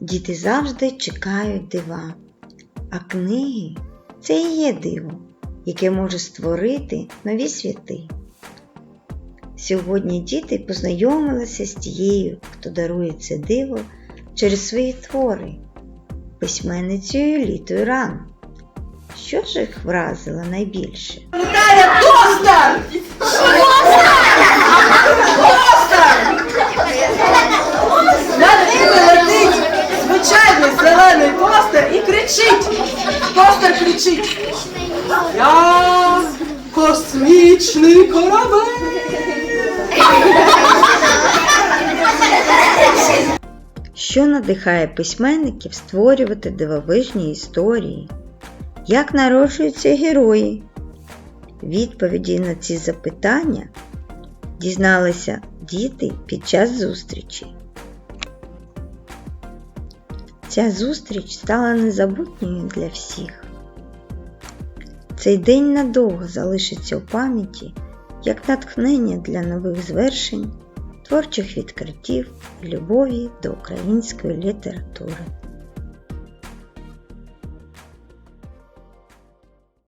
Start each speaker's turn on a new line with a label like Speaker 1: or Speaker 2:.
Speaker 1: Діти завжди чекають дива, а книги це і є диво, яке може створити нові світи. Сьогодні діти познайомилися з тією, хто дарує це диво через свої твори, письменницею Літою Ран. Що ж їх вразило найбільше?
Speaker 2: Вітає тостер! Кричить. Тостер кричить. Я космічний корабель.
Speaker 1: Що надихає письменників створювати дивовижні історії? Як народжуються герої? Відповіді на ці запитання дізналися діти під час зустрічі. Ця зустріч стала незабутньою для всіх. Цей день надовго залишиться у пам'яті як натхнення для нових звершень, творчих відкриттів любові до української літератури.